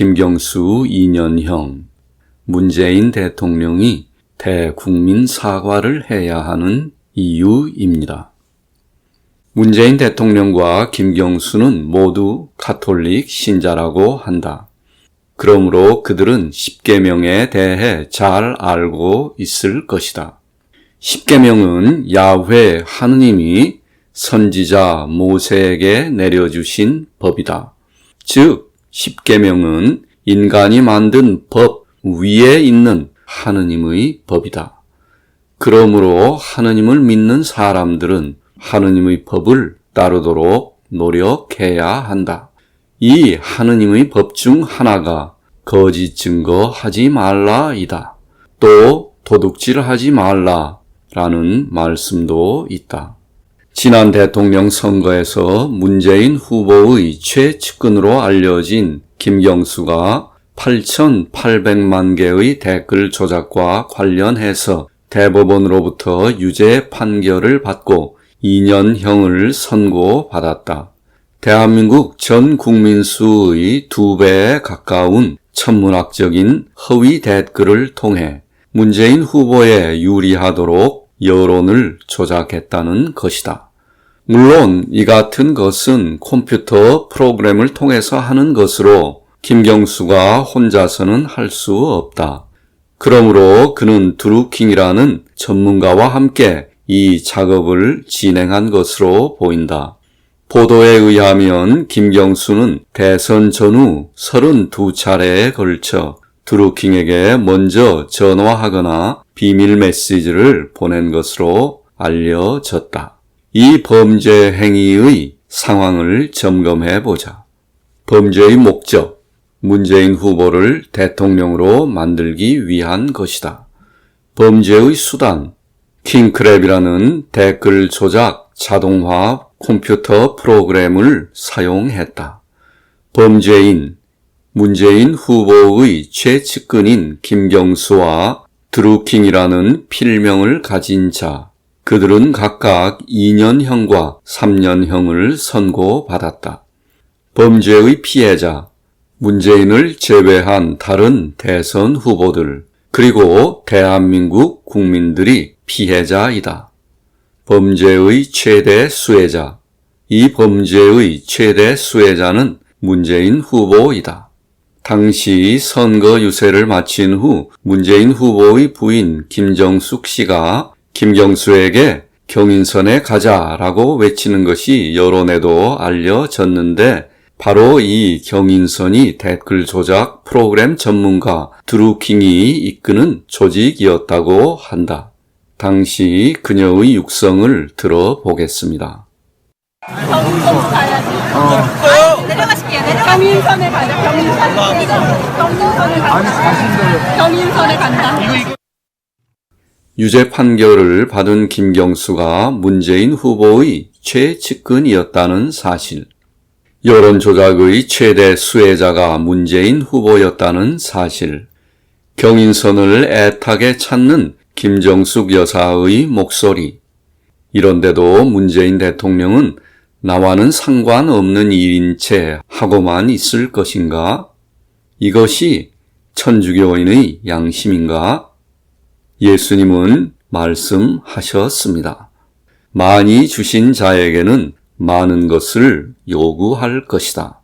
김경수 2년형 문재인 대통령이 대국민 사과를 해야 하는 이유입니다. 문재인 대통령과 김경수는 모두 카톨릭 신자라고 한다. 그러므로 그들은 십계명에 대해 잘 알고 있을 것이다. 십계명은 야훼 하느님이 선지자 모세에게 내려주신 법이다. 즉 십계명은 인간이 만든 법 위에 있는 하느님의 법이다. 그러므로 하느님을 믿는 사람들은 하느님의 법을 따르도록 노력해야 한다. 이 하느님의 법 중 하나가 거짓 증거하지 말라이다. 또 도둑질하지 말라라는 말씀도 있다. 지난 대통령 선거에서 문재인 후보의 최측근으로 알려진 김경수가 8,800만 개의 댓글 조작과 관련해서 대법원으로부터 유죄 판결을 받고 2년형을 선고받았다. 대한민국 전 국민 수의 두 배에 가까운 천문학적인 허위 댓글을 통해 문재인 후보에 유리하도록 여론을 조작했다는 것이다. 물론 이 같은 것은 컴퓨터 프로그램을 통해서 하는 것으로 김경수가 혼자서는 할 수 없다. 그러므로 그는 드루킹이라는 전문가와 함께 이 작업을 진행한 것으로 보인다. 보도에 의하면 김경수는 대선 전후 32차례에 걸쳐 드루킹에게 먼저 전화하거나 비밀 메시지를 보낸 것으로 알려졌다. 이 범죄 행위의 상황을 점검해 보자. 범죄의 목적, 문재인 후보를 대통령으로 만들기 위한 것이다. 범죄의 수단, 킹크랩이라는 댓글 조작 자동화 컴퓨터 프로그램을 사용했다. 범죄인, 문재인 후보의 최측근인 김경수와 드루킹이라는 필명을 가진 자, 그들은 각각 2년형과 3년형을 선고받았다. 범죄의 피해자, 문재인을 제외한 다른 대선 후보들, 그리고 대한민국 국민들이 피해자이다. 범죄의 최대 수혜자, 이 범죄의 최대 수혜자는 문재인 후보이다. 당시 선거 유세를 마친 후 문재인 후보의 부인 김정숙 씨가 김경수에게 경인선에 가자라고 외치는 것이 여론에도 알려졌는데 바로 이 경인선이 댓글 조작 프로그램 전문가 드루킹이 이끄는 조직이었다고 한다. 당시 그녀의 육성을 들어보겠습니다. 경인선 가야지. 어. 내려가실게요. 내려가. 경인선에 가자. 경인선. 경인선에 간다. 경인선에 간다. 유죄 판결을 받은 김경수가 문재인 후보의 최측근이었다는 사실, 여론 조작의 최대 수혜자가 문재인 후보였다는 사실, 경인선을 애타게 찾는 김정숙 여사의 목소리, 이런데도 문재인 대통령은 나와는 상관없는 일인 채 하고만 있을 것인가? 이것이 천주교인의 양심인가? 예수님은 말씀하셨습니다. 많이 주신 자에게는 많은 것을 요구할 것이다.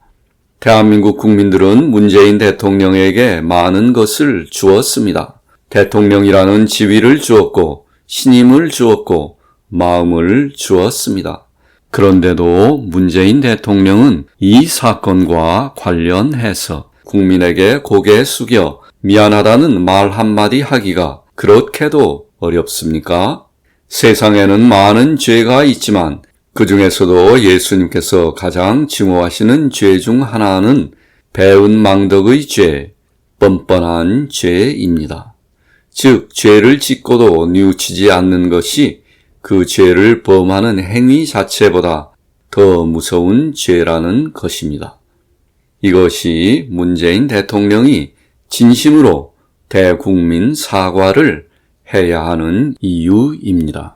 대한민국 국민들은 문재인 대통령에게 많은 것을 주었습니다. 대통령이라는 지위를 주었고, 신임을 주었고, 마음을 주었습니다. 그런데도 문재인 대통령은 이 사건과 관련해서 국민에게 고개 숙여 미안하다는 말 한마디 하기가 그렇게도 어렵습니까? 세상에는 많은 죄가 있지만 그 중에서도 예수님께서 가장 증오하시는 죄 중 하나는 배운 망덕의 죄, 뻔뻔한 죄입니다. 즉, 죄를 짓고도 뉘우치지 않는 것이 그 죄를 범하는 행위 자체보다 더 무서운 죄라는 것입니다. 이것이 문재인 대통령이 진심으로 대국민 사과를 해야 하는 이유입니다.